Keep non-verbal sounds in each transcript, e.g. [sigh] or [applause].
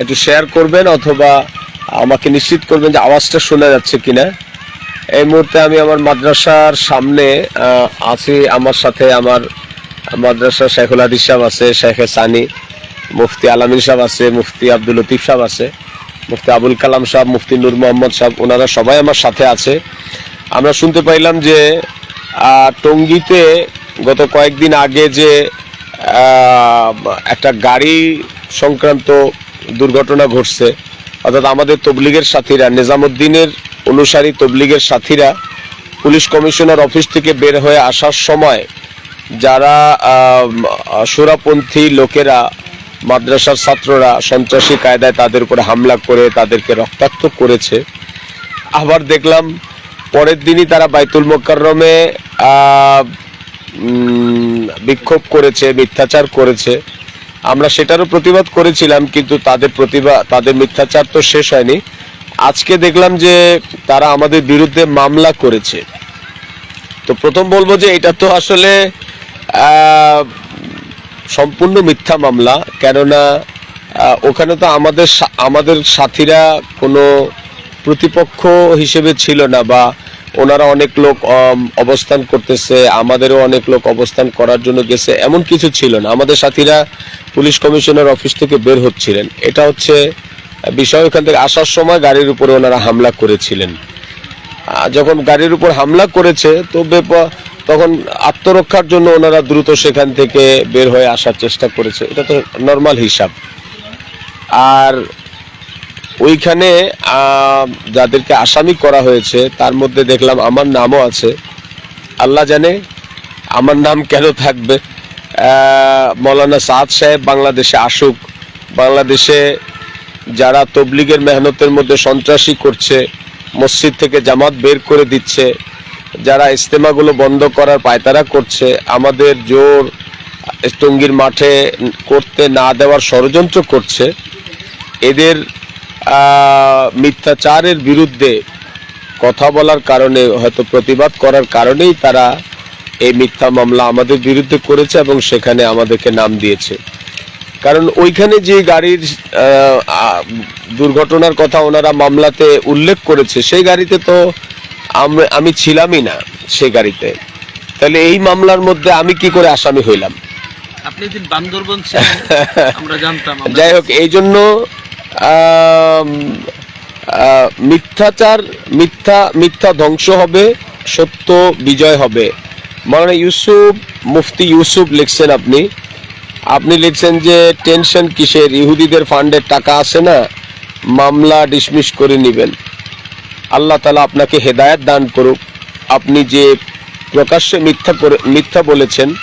একটু শেয়ার করবেন অথবা আমাকে নিশ্চিত করবেন যে আওয়াজটা শোনা যাচ্ছে কিনা। এই মুহূর্তে আমি আমার মাদ্রাসার সামনে আছি। আমার সাথে আমার মাদ্রাসা শেখুল হাদিস সাহেব আছে, শেখে সানি, মুফতি আলামিন সাহেব আছে, মুফতি আব্দুল লতিফ সাহেব আছে, মুফতি আবুল কালাম সাহেব, মুফতি নূর মোহাম্মদ সাহেব, ওনারা সবাই আমার সাথে আছে। আমরা শুনতে পাইলাম যে টঙ্গীতে গত কয়েকদিন আগে যে একটা গাড়ি সংক্রান্ত দুর্ঘটনা ঘটছে। অর্থাৎ আমাদের তবলিগের সাথীরা, নিজামুদ্দিনের অনুসারী তবলিগের সাথীরা পুলিশ কমিশনার অফিস থেকে বের হয়ে আসার সময় যারা সুরাপন্থী লোকেরা, মাদ্রাসার ছাত্ররা, সন্ত্রাসী কায়দায় তাদের উপরে হামলা করে তাদেরকে রক্তাক্ত করেছে। আবার দেখলাম পরের দিনই তারা বাইতুল মোকাররমে বিক্ষোভ করেছে, মিথ্যাচার করেছে। আমরা সেটারও প্রতিবাদ করেছিলাম, কিন্তু তাদের প্রতিবাদ তাদের মিথ্যাচার তো শেষ হয়নি। আজকে দেখলাম যে তারা আমাদের বিরুদ্ধে মামলা করেছে। তো প্রথম বলব যে এটা তো আসলে সম্পূর্ণ মিথ্যা মামলা, কেননা ওখানে তো আমাদের আমাদের সাথীরা কোনো প্রতিপক্ষ হিসেবে ছিল না বা ওনারা অনেক লোক অবস্থান করতেছে, আমাদেরও অনেক লোক অবস্থান করার জন্য গেছে। এমন কিছু ছিল না। আমাদের সাথীরা পুলিশ কমিশনার অফিস থেকে বের হচ্ছিলেন। এটা হচ্ছে বিষয়, ওখান থেকে আসার সময় গাড়ির উপরে ওনারা হামলা করেছিলেন। যখন গাড়ির উপর হামলা করেছে তো তখন আত্মরক্ষার জন্য ওনারা দ্রুত সেখান থেকে বের হয়ে আসার চেষ্টা করেছে। এটা তো নর্মাল হিসাব। আর ওইখানে যাদেরকে আসামি করা হয়েছে, তার মধ্যে দেখলাম আমার নামও আছে। আল্লাহ জানে আমার নাম কেন থাকবে। মৌলানা সাদ সাহেব বাংলাদেশে আসুক। বাংলাদেশে যারা তবলিগের মেহনতের মধ্যে সন্ত্রাসী করছে, মসজিদ থেকে জামাত বের করে দিচ্ছে, যারা ইস্তেমাগুলো বন্ধ করার পায়তারা করছে, আমাদের জোর টঙ্গীর মাঠে করতে না দেওয়ার ষড়যন্ত্র করছে, এদের মিথ্যাচারের বিরুদ্ধে কথা বলার কারণে হয়তো প্রতিবাদ করার কারণেই তারা এই মিথ্যা মামলা আমাদের বিরুদ্ধে করেছে এবং সেখানে আমাদেরকে নাম দিয়েছে। কারণ ওইখানে যে গাড়ির দুর্ঘটনার কথা ওনারা মামলাতে উল্লেখ করেছে সেই গাড়িতে তো আম- ছিলামই না সেই গাড়িতে। তাহলে এই মামলার মধ্যে আমি কি করে আসামি হইলাম? আপনি বান্দরবন [laughs] আমরা জানতাম যাই হোক এই জন্য মিথ্যাচার, মিথ্যা মিথ্যা ধ্বংস হবে, সত্য বিজয় হবে। মানে ইউসুফ, মুফতি ইউসুফ লিখছেন আপনি। আপনি লিখছেন যে, টেনশন কিসের? ইহুদিদের ফান্ডের টাকা আছে না? মামলা ডিসমিস করে নেবেন। আল্লাহ তালা আপনাকে হেদায়েত দান করুক। আপনি যে প্রকাশ্যে মিথ্যা করে মিথ্যা বলেছেন,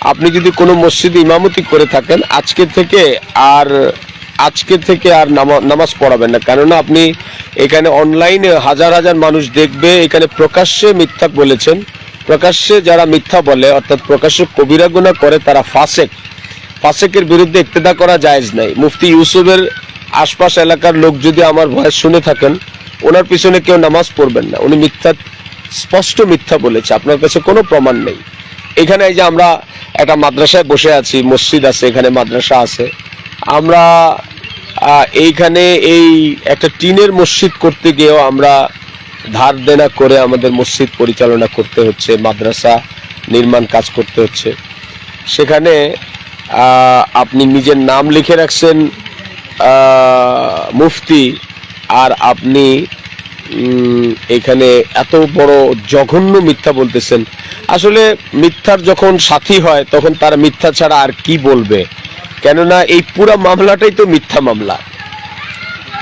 আপনি যদি কোনো মসজিদে ইমামতি করে থাকেন, আজকে থেকে আর আজকে থেকে আর নামা- নামাজ পড়াবেন না। কেননা আপনি এখানে অনলাইনে হাজার হাজার মানুষ দেখবে, এখানে প্রকাশ্যে মিথ্যা বলেছেন। প্রকাশ্যে যারা মিথ্যা বলে, অর্থাৎ প্রকাশ্যে কবিরা গুনাহ করে, তারা ফাসেক। ফাসেকের বিরুদ্ধে ইক্তেদা করা জায়েজ নাই। মুফতি ইউসুফের আশপাশ এলাকার লোক যদি আমার ভয়েস শুনে থাকেন, ওনার পিছনে কেউ নামাজ পড়বেন না। উনি মিথ্যা, স্পষ্ট মিথ্যা বলেছে। আপনার কাছে কোনো প্রমাণ নেই। এখানে এই যে আমরা একটা মাদ্রাসায় বসে আছি, মসজিদ আছে, এখানে মাদ্রাসা আছে। আমরা এইখানে এই একটা টিনের মসজিদ করতে গিয়েও আমরা ধার দেনা করে আমাদের মসজিদ পরিচালনা করতে হচ্ছে, মাদ্রাসা নির্মাণ কাজ করতে হচ্ছে। সেখানে আপনি নিজের নাম লিখে রাখছেন মুফতি, আর আপনি এখানে এত বড় জঘন্য মিথ্যা বলতেছেন। আসলে মিথ্যার যখন সাথী হয়, তখন তার মিথ্যা ছাড়া আর কি বলবে? কেননা এই পুরো মামলাটাই তো মিথ্যা মামলা।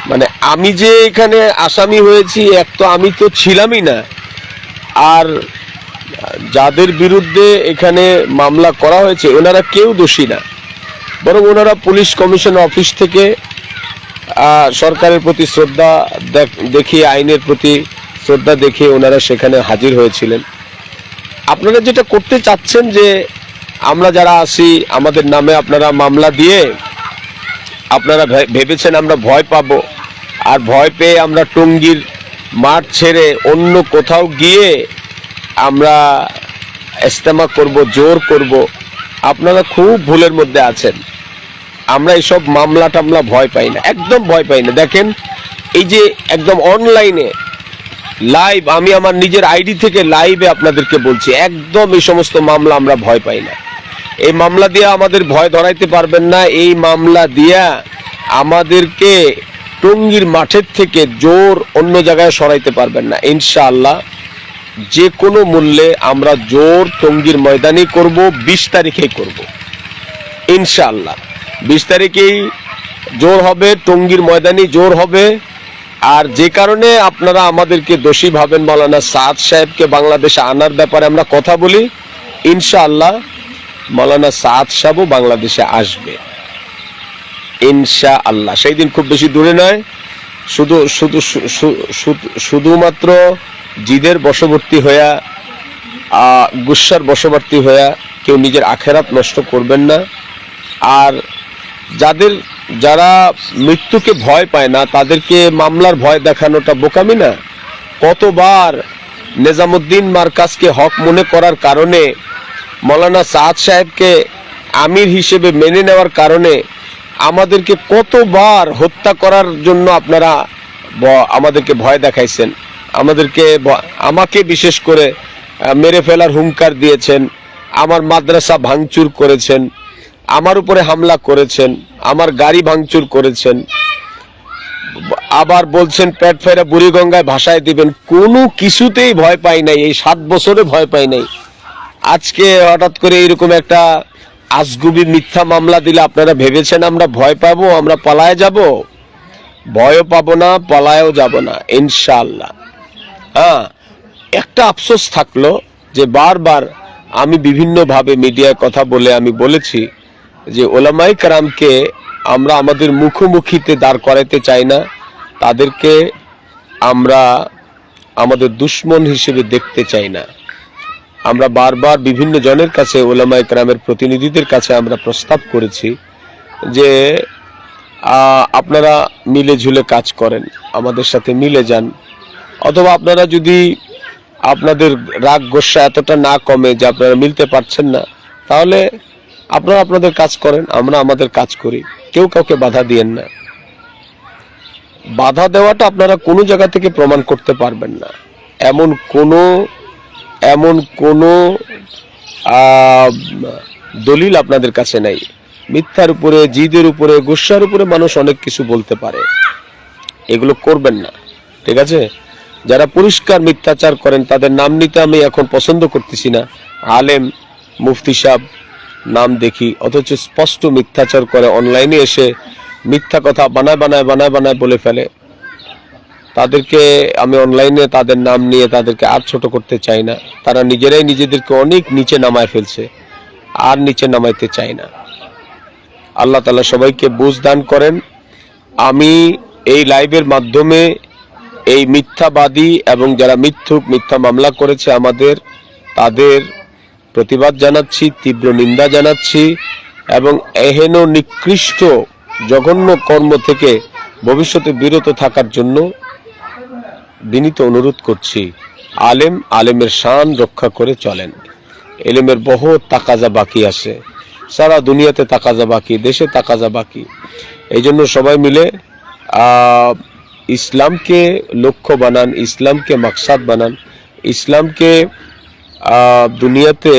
মানে আমি যে এখানে আসামি হয়েছি, এক তো আমি তো ছিলামই না। আর যাদের বিরুদ্ধে এখানে মামলা করা হয়েছে, ওনারা কেউ দোষী না। বরং ওনারা পুলিশ কমিশন অফিস থেকে সরকারের প্রতি শ্রদ্ধা দেখ- দেখিয়ে, আইনের প্রতি শ্রদ্ধা দেখিয়ে ওনারা সেখানে হাজির হয়েছিলেন। আপনারা যেটা করতে চাচ্ছেন যে আমরা যারা আছি, আমাদের নামে আপনারা মামলা দিয়ে আপনারা ভেবেছেন আমরা ভয় পাবো। আর ভয় পেয়ে আমরা টঙ্গির মাঠ ছেড়ে অন্য কোথাও গিয়ে আমরা ইস্তেমা করব, জোর করব। আপনারা খুব ভুলের মধ্যে আছেন। আমরা এইসব মামলা টামলা ভয় পাই না, একদম ভয় পাই না। দেখেন, এই যে একদম অনলাইনে লাইভ, আমি আমার নিজের আইডি থেকে লাইভে আপনাদেরকে বলছি, একদম এই সমস্ত মামলা আমরা ভয় পাই না। এই মামলা দিয়ে আমাদের ভয় ধরাইতে পারবেন না। এই মামলা দিয়া আমাদেরকে টঙ্গীর মাঠের থেকে জোর অন্য জায়গায় সরাইতে পারবেন না। ইনশাআল্লাহ যে কোনো মূল্যে আমরা জোর টঙ্গীর ময়দানে করব, বিশ তারিখেই করব। ইনশাআল্লাহ বিশ তারিখেই জোর হবে, টঙ্গীর ময়দানে জোর হবে। আর যে কারণে আপনারা আমাদেরকে দোষী ভাবেন মৌলানা সাদ সাহেবকে বাংলাদেশে আনার ব্যাপারে আমরা কথা বলি। ইনশাআল্লাহ মৌলানা সাদ সাহেবও বাংলাদেশে আসবে। ইনশা আল্লাহ সেই দিন খুব বেশি দূরে নয়। শুধু শুধু শুধুমাত্র জিদের বশবর্তী হইয়া গুসার বশবর্তী হইয়া কেউ নিজের আখেরাত নষ্ট করবেন না। আর যাদের, যারা মৃত্যুকে ভয় পায় না, তাদেরকে মামলার ভয় দেখানোটা বোকামি না। কতবার নিজামুদ্দিন মার্কাজকে হক মনে করার কারণে মৌলানা সাদ সাহেবকে আমির হিসেবে মেনে নেওয়ার কারণে আমাদেরকে কতবার হত্যা করার জন্য আপনারা আমাদেরকে ভয় দেখাইছেন। আমাদেরকে আমাকে বিশেষ করে মেরে ফেলার হুঙ্কার দিয়েছেন, আমার মাদ্রাসা ভাঙচুর করেছেন, আমার উপরে হামলা করেছেন, আমার গাড়ি ভাঙচুর করেছেন। আবার বলছেন, পেট ফেরা বুড়িগঙ্গায় ভাষায় দিবেন। কোনো কিছুতেই ভয় পাই নাই, এই সাত বছরে ভয় পাই নাই। আজকে হঠাৎ করে এরকম একটা আজগুবি মিথ্যা মামলা দিলে আপনারা ভেবেছেন আমরা ভয় পাবো, আমরা পলায় যাব? ভয়ও পাবো না, পলায়ও যাব না, ইনশাআল্লাহ। হ্যাঁ একটা আফসোস থাকল যে বারবার আমি বিভিন্নভাবে মিডিয়ায় কথা বলে আমি বলেছি যে ওলামাই কারামকে আমরা আমাদের মুখোমুখিতে দাঁড় করাইতে চাই না, তাদেরকে আমরা আমাদের দুশ্মন হিসেবে দেখতে চাই না। আমরা বারবার বিভিন্ন জনের কাছে ওলামা একরামের প্রতিনিধিদের কাছে আমরা প্রস্তাব করেছি যে আপনারা মিলে ঝুলে কাজ করেন, আমাদের সাথে মিলে যান। অথবা আপনারা যদি আপনাদের রাগ গোসা এতটা না কমে যে আপনারা মিলতে পারছেন না, তাহলে আপনারা আপনাদের কাজ করেন, আমরা আমাদের কাজ করি। কেউ কাউকে বাধা দিয়েন না। বাধা দেওয়াটা আপনারা কোনো জায়গা থেকে প্রমাণ করতে পারবেন না। এমন কোনো এমন কোনো দলিল আপনাদের কাছে নাই। মিথ্যার উপরে, জিদের উপরে, গুসার উপরে মানুষ অনেক কিছু বলতে পারে। এগুলো করবেন না, ঠিক আছে? যারা পরিষ্কার মিথ্যাচার করেন, তাদের নাম নিতে আমি এখন পছন্দ করতেছি না। আলেম, মুফতি সাহ নাম দেখি, অথচ স্পষ্ট মিথ্যাচার করে, অনলাইনে এসে মিথ্যা কথা বানায় বানায় বানায় বানায় বলে ফেলে। তাদেরকে আমি অনলাইনে তাদের নাম নিয়ে তাদেরকে আর ছোট করতে চাই না। তারা নিজেরাই নিজেদেরকে অনেক নিচে নামায় ফেলছে, আর নিচে নামাইতে চাই না। আল্লাহ তালা সবাইকে বুঝ দান করেন। আমি এই লাইভের মাধ্যমে এই মিথ্যাবাদী এবং যারা মিথ্যুক, মিথ্যা মামলা করেছে আমাদের, তাদের প্রতিবাদ জানাচ্ছি, তীব্র নিন্দা জানাচ্ছি এবং এহেন নিকৃষ্ট, জঘন্য কর্ম থেকে ভবিষ্যতে বিরত থাকার জন্য বিনীত অনুরোধ করছি, আলেম আলেমের শান রক্ষা করে চলেন। এলেমের বহুত তাকাজা বাকি আছে। সারা দুনিয়াতে তাকাজা বাকি, দেশে তাকাজা বাকি। এই জন্য সবাই মিলে ইসলামকে লক্ষ্য বানান, ইসলামকে মাকসাদ বানান। ইসলামকে দুনিয়াতে,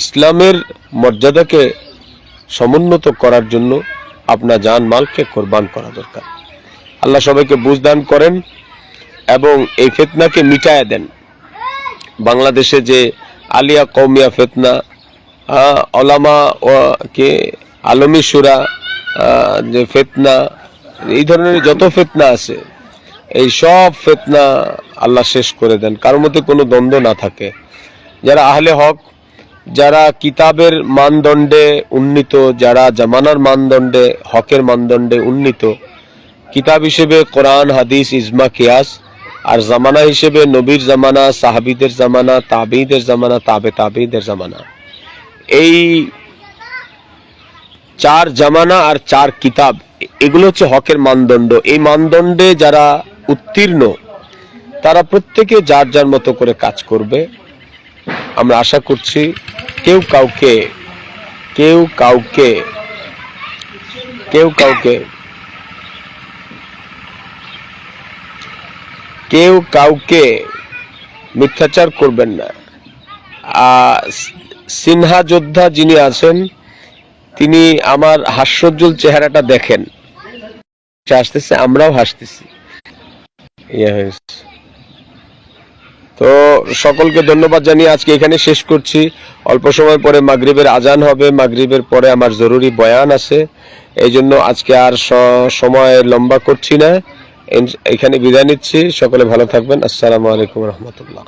ইসলামের মর্যাদাকে সমুন্নত করার জন্য আপনার জান মালকে কোরবান করা দরকার। আল্লাহ সবাইকে বুঝদান করেন এবং এই ফেতনাকে মিটায়া দেন। বাংলাদেশে যে আলিয়া কৌমিয়া ফেতনা অলামা কে আলমী সুরা যে ফেতনা, এই ধরনের যত ফেতনা আছে, এই সব ফেতনা আল্লাহ শেষ করে দেন। কারোর মধ্যে কোনো দ্বন্দ্ব না থাকে। যারা আহলে হক, যারা কিতাবের মানদণ্ডে উন্নীত, যারা জামানার মানদণ্ডে, হকের মানদণ্ডে উন্নীত কিতাব হিসেবে কোরআন, হাদিস, ইজমা, কিয়াস। আর জামানা হিসেবে নবীর জামানা, সাহাবিদের জামানা, তাবিদের জামানা, তাবে তাবিদের জামানা। এই চার জামানা আর চার কিতাব, এগুলো হচ্ছে হকের মানদণ্ড। এই মানদণ্ডে যারা উত্তীর্ণ, তারা প্রত্যেকে যার যার মতো করে কাজ করবে। আমরা আশা করছি কেউ কাউকে কেউ কাউকে কেউ কাউকে কেউ কাউকে মিথ্যাচার করবেন না। সিনহা যোদ্ধা যিনি আছেন, তিনি আমার হাস্যোজ্জ্বল চেহারাটা দেখেন। সে হাসতেছে, আমরাও হাসতেছি। ইয়ে তো সকলকে ধন্যবাদ জানিয়ে আজকে এখানে শেষ করছি। অল্প সময় পরে মাগরিবের আজান হবে। মাগরিবের পরে আমার জরুরি বয়ান আছে। এই জন্য আজকে আর সময় লম্বা করছি না। এখানে বিদায় নিচ্ছি। সকলে ভালো থাকবেন। আসসালামু আলাইকুম রহমতুল্লাহ।